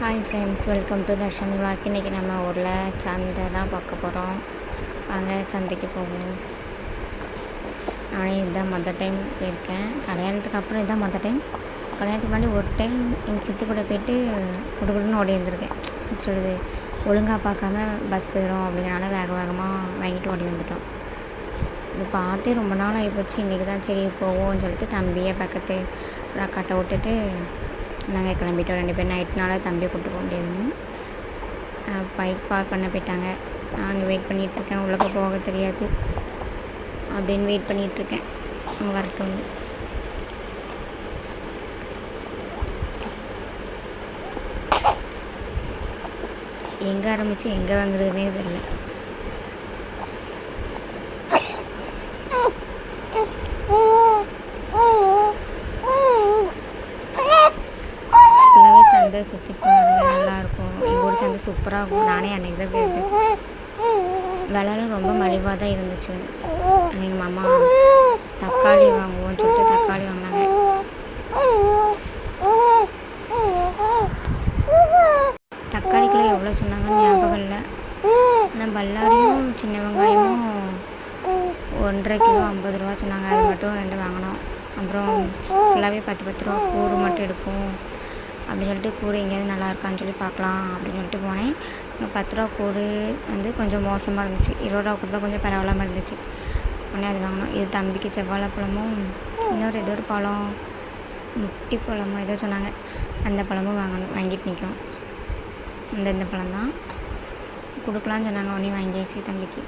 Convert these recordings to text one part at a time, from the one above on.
Hi friends welcome to Darshan vlog இன்றைக்கி நம்ம ஊரில் சந்தை தான் பார்க்க போகிறோம் வாங்க சந்தைக்கு போவோம். நானே இதுதான் மொதல் டைம் போயிருக்கேன் கல்யாணத்துக்கு அப்புறம் இதுதான் மொதல் டைம் கல்யாணத்துக்கு முன்னாடி ஒரு டைம் எங்கள் சித்தி கூட போயிட்டு குடுகுடுன்னு ஓடி வந்திருக்கேன். சொல்லுது ஒழுங்காக பார்க்காம பஸ் போயிடும் அப்படிங்கிறனால வேக வேகமாக வாங்கிட்டு ஓடி வந்துட்டோம். இது பார்த்தே ரொம்ப நாள் ஆகிப்போச்சு இன்றைக்கி தான் சரி போவோம்னு சொல்லிட்டு தம்பியை பக்கத்து கட்டை விட்டுட்டு நாங்கள் கிளம்பிட்டோம். ரெண்டு பேர் நைட்னால தம்பியை கூப்பிட்டு போக முடியாதுன்னு. பைக் பார்க் பண்ண போயிட்டாங்க. நான் வெயிட் பண்ணிகிட்ருக்கேன் உள்ளக்க போக தெரியாது. அப்படின்னு வெயிட் பண்ணிகிட்ருக்கேன் அவங்க வரட்டும் எங்கே ஆரம்பித்து எங்கே வாங்குறதுனே தெரியல ஃபுல்லாகவே சந்தை சுற்றி பாருங்க நல்லாயிருக்கும் எங்கள் ஊர் சந்தை சூப்பராக இருக்கும். நானே அன்றைக்கி தான் போயிருக்கேன் விலைலாம் ரொம்ப மலிவாக தான் இருந்துச்சு. எங்கள் மாமா தக்காளி வாங்குவோம்னு சொல்லிட்டு தக்காளி வாங்கினாங்க. தக்காளிக்கெல்லாம் எவ்வளோ சொன்னாங்கன்னு ஞாபகம் இல்லை. ஆனால் பல்லாரியும் சின்ன வெங்காயமும் ஒன்றரை கிலோ ஐம்பது ரூபா சொன்னாங்க. அது மட்டும் ரெண்டு வாங்கினோம். அப்புறம் ஃபுல்லாகவே பத்து பத்து ரூபா கூறு மட்டும் எடுப்போம். அப்படின்னு சொல்லிட்டு கூறு எங்கேயாவது நல்லா இருக்கான்னு சொல்லி பார்க்கலாம் அப்படின்னு சொல்லிட்டு போனேன். இங்கே பத்து ரூபா கூறு வந்து கொஞ்சம் மோசமாக இருந்துச்சு. இருபது ரூபா கூட தான் கொஞ்சம் பரவாயில்லாமல் இருந்துச்சு. உடனே அது வாங்கினோம். இது தம்பிக்கு செவ்வாழை பழமும் இன்னொரு ஏதோ ஒரு பழம் முட்டி பழமோ ஏதோ சொன்னாங்க. அந்த பழமும் வாங்கணும் வாங்கிட்டு நிற்கும் இந்த இந்த பழம் தான் கொடுக்கலான்னு சொன்னாங்க. உடனே வாங்கியாச்சு தம்பிக்கு.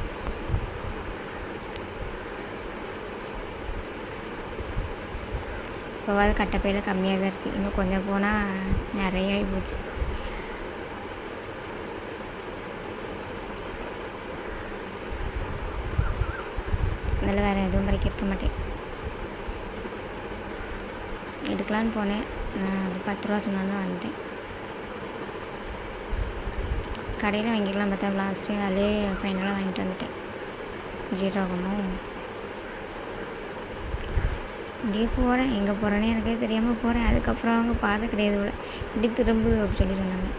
இப்போவாது கட்டப்பையில் கம்மியாக தான் இருக்குது இன்னும் கொஞ்சம் போனால் நிறைய போச்சு. அதில் வேறு எதுவும் பறிக்க இருக்க மாட்டேன். எடுக்கலான்னு போனேன். அது பத்து ரூபா சொன்னாலும் வந்துட்டேன். கடையில் வாங்கிக்கலாம் பார்த்தா லாஸ்ட்டு அதிலே ஃபைனலாக வாங்கிட்டு வந்துட்டேன். ஜீரகமும் அப்படியே போகிறேன் எங்கே போகிறேனே எனக்கே தெரியாமல் போகிறேன் அதுக்கப்புறம் அவங்க பாதை கிடையாது கூட இப்படி திரும்பு அப்படின்னு சொல்லி சொன்னாங்க.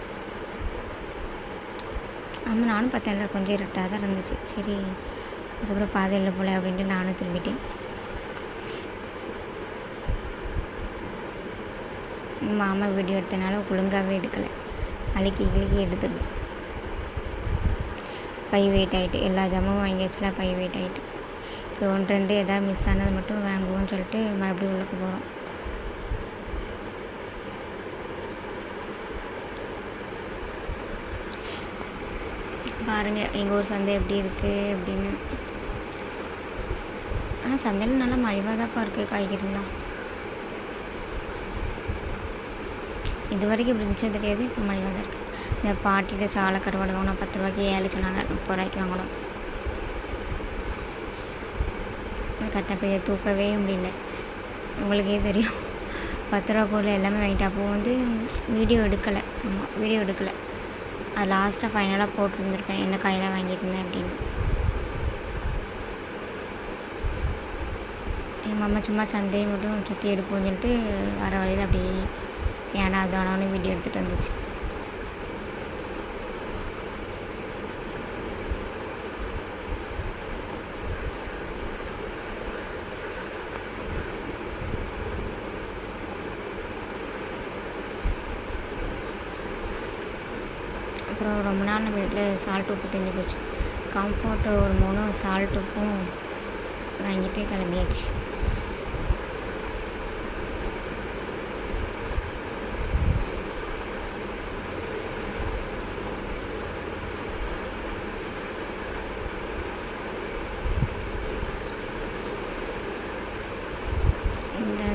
ஆமாம் நானும் பார்த்தேன். அதில் கொஞ்சம் இருட்டாக தான் இருந்துச்சு. சரி அதுக்கப்புறம் பாதை இல்லை போல அப்படின்ட்டு நானும் திரும்பிட்டேன். மாமா வீடியோ எடுத்தனால ஒழுங்காகவே எடுக்கலை. அழுக்கி கிழக்கி எடுத்துருந்தேன் பை வெயிட் ஆகிட்டு எல்லா ஜாமும் வாங்கியாச்சுல பை வெயிட் ஆகிட்டு ஒன்று ரெண்டு எதாவது மிஸ் ஆனது மட்டும் வாங்குவோம்னு சொல்லிட்டு மறுபடியும் உள்ளுக்கு போகிறோம் பாருங்கள் எங்கள் ஊர் சந்தை எப்படி இருக்குது அப்படின்னு. ஆனால் சந்தையில் நல்லா மலிவாக தான்ப்பா இருக்குது காய்கறிலாம். இது வரைக்கும் இப்படி இருந்துச்சு தெரியாது இப்போ மலிவாக தான் இருக்குது இந்த பாட்டிகிட்ட சாலை கருவாடு வாங்கினா பத்து ரூபாய்க்கு ஏழு சொன்னாங்க முப்பது ரூபாய்க்கு வாங்கணும் இந்த கட்டப்பையை தூக்கவே முடியல. உங்களுக்கே தெரியும். பத்து ரூபா பொருள் எல்லாமே வாங்கிட்டு அப்போது வந்து வீடியோ எடுக்கலை. ஆமாம் வீடியோ எடுக்கலை. அது லாஸ்ட்டாக ஃபைனலாக போட்டுருந்துருக்கேன் என்ன காயெல்லாம் வாங்கிட்டு இருந்தேன் அப்படின்னு. எங்கள் அம்மா சும்மா சந்தையை மட்டும் சுற்றி எடுப்போம்னு சொல்லிட்டு வர வழியில் அப்படியே ஏன்னா அதானு வீடியோ எடுத்துகிட்டு வந்துச்சு. அப்புறம் ரொம்ப நாள் நம்ம வீட்டில் சால்ட் உப்பு தெரிஞ்சு போச்சு. கம்ஃபர்ட் ஒரு மூணு சால்ட் உப்பும் வாங்கிட்டு கிளம்பியாச்சு.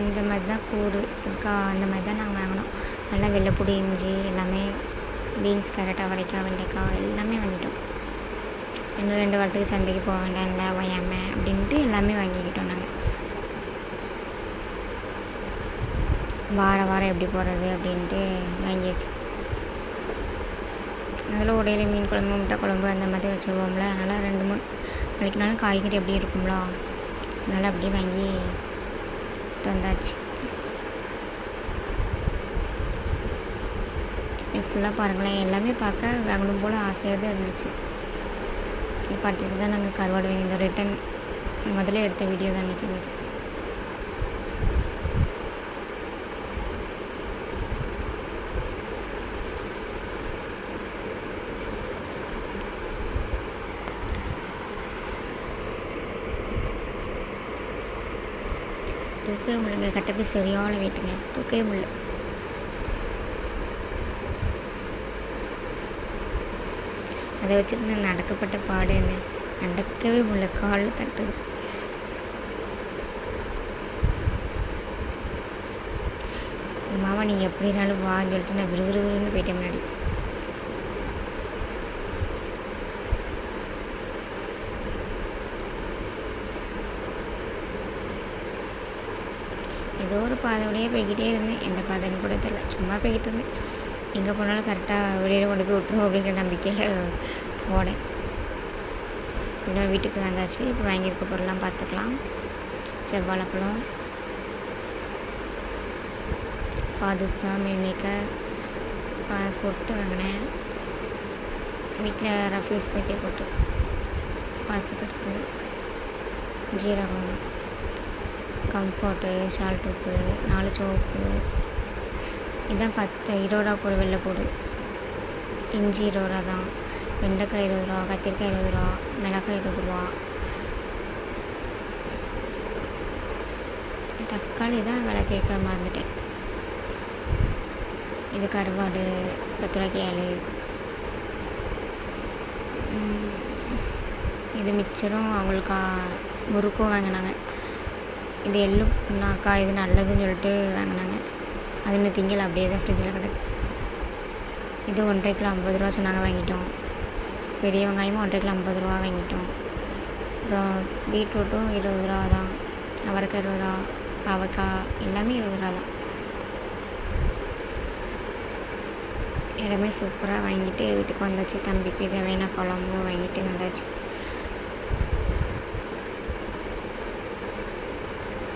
இந்த மாதிரி தான் கூறு இருக்கா அந்த மாதிரி தான் நாங்கள் வாங்கினோம். நல்லா வெள்ளைப்பூடி இஞ்சி எல்லாமே பீன்ஸ் கேரட் அவரைக்காய் வெண்டைக்காய் எல்லாமே வாங்கிட்டோம். இன்னும் ரெண்டு வாரத்துக்கு சந்தைக்கு போக வேண்டாம் இல்லை ஒயாம அப்படின்ட்டு எல்லாமே வாங்கிக்கிட்டோம் நாங்கள் வார வாரம் எப்படி போகிறது அப்படின்ட்டு வாங்கியாச்சு. அதில் உடையில மீன் குழம்பு முட்டை குழம்பு அந்த மாதிரி வச்சுருவோம்ல. அதனால் ரெண்டு மூணு நாளைக்குனாலும் காய்கறி எப்படி இருக்கும்ல. அதனால் அப்படியே வாங்கி வந்தாச்சு ஃபுல்லாக பாருங்களேன். எல்லாமே பார்க்க வாங்கணும் போல் ஆசையாக தான் இருந்துச்சு நிப்பாட்டிட்டு தான் நாங்கள் கருவாடு வாங்கியிருந்தோம் ரிட்டன் முதல்ல எடுத்த வீடியோ தான் நிற்கிறது தூக்கவே முடியல. கட்ட சரியான வீட்டுங்க தூக்கவே முடியல. அதை வச்சுட்டு நான் நடக்கப்பட்ட பாடு என்ன? நடக்கவே முடியல. காலில் தட்டுது. மாமா நீ எப்படினாலும் வான்னு சொல்லிட்டு நான் விறுவிறுன்னு போயிட்டேன் முன்னாடி. ஏதோ ஒரு பாதையோடையே போய்கிட்டே இருந்தேன். எந்த பாதைன்னு கூட தெரியல. சும்மா போய்கிட்டு இருந்தேன். எங்கே போனாலும் கரெக்டாக வெளியில் கொண்டு போய் விட்டுரும் அப்படிங்கிற நம்பிக்கையில் போனேன். இன்னும் வீட்டுக்கு வந்தாச்சு. இப்போ வாங்கியிருக்க பொருள்லாம் பார்த்துக்கலாம். செவ்வாழைப்பழம் பாதுஸ்தா மீல்மேக்கர் போட்டு வாங்கினேன். வீட்டில் ரஃப் யூஸ் பண்ணி போட்டு பாசிப்பருப்பு ஜீரகம் கம்ஃபர்ட்டு சால்ட் உப்பு நாலு சோப்பு இதான் பத்து. இருபது ரூபா கூட வெளில போடு. இஞ்சி இருபது ரூபா தான். வெண்டைக்காய் இருபது ரூபா கத்திரிக்காய் இருபது ரூபா மிளகாய் இருபது ரூபா. தக்காளி தான் விலை கேட்க மறந்துட்டேன். இது கருவாடு பத்து கத்திரிக்காய் இது மிச்சரும் அவங்களுக்கு முறுக்கும் வாங்கினாங்க. இது எள்ளு இது நல்லதுன்னு சொல்லிட்டு வாங்கினாங்க. அது இன்னும் அப்படியே தான் ஃப்ரிட்ஜில் கிடக்கு. இது ஒன்றரை கிலோ ஐம்பது ரூபா சொன்னாங்க வாங்கிட்டோம். பெரிய வெங்காயமும் ஒன்றரை கிலோ ஐம்பது ரூபா வாங்கிட்டோம். அப்புறம் பீட்ரூட்டும் இருபது ரூபா தான். அவரைக்காய் இருபது ரூபா அவரைக்காய் எல்லாமே இருபது ரூபா தான். எல்லாமே சூப்பராக வாங்கிட்டு வீட்டுக்கு வந்தாச்சு. தம்பி பிதை வேணா பழமும் வாங்கிட்டு வந்தாச்சு.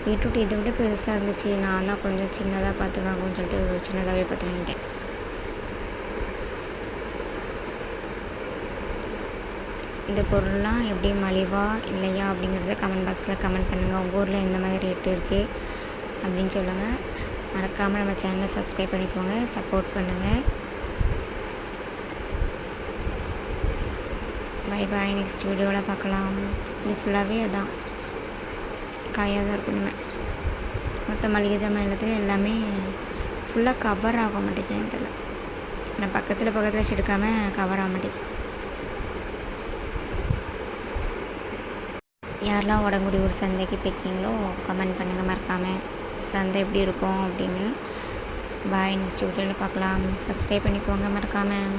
பீட்ரூட் இதை விட பெருசாக இருந்துச்சு. நான் தான் கொஞ்சம் சின்னதாக பார்த்து வாங்கணும்னு சொல்லிட்டு ஒரு சின்னதாகவே பார்த்து வாங்கிட்டேன் இந்த பொருள்லாம் எப்படி மலிவா இல்லையா அப்படிங்கிறத கமெண்ட் பாக்ஸில் கமெண்ட் பண்ணுங்கள் உங்கள் ஊரில் எந்த மாதிரி ரேட்டு இருக்குது அப்படின்னு சொல்லுங்கள் மறக்காமல் நம்ம சேனலை சப்ஸ்கிரைப் பண்ணிக்கோங்க. சப்போர்ட் பண்ணுங்கள் பை பாய் நெக்ஸ்ட் வீடியோவில் பார்க்கலாம். இது ஃபுல்லாகவே அதான். காயாக தான் இருக்கும் இனிமேல் மொத்த மளிகை ஜாமான் எல்லாத்துலேயும் எல்லாமே ஃபுல்லாக கவர் ஆக மாட்டேங்குது இதில் நான் பக்கத்தில் பக்கத்தில் செடுக்காமல் கவர் ஆக மாட்டேங்குது. யாரெல்லாம் உடங்குடி ஒரு சந்தைக்கு போயிருக்கீங்களோ கமெண்ட் பண்ணுங்கள் மறக்காமல் சந்தை எப்படி இருக்கும் அப்படின்னு பாய் நெக்ஸ்ட் வீடியோவில் பார்க்கலாம். சப்ஸ்கிரைப் பண்ணிக்கோங்க மறக்காமல்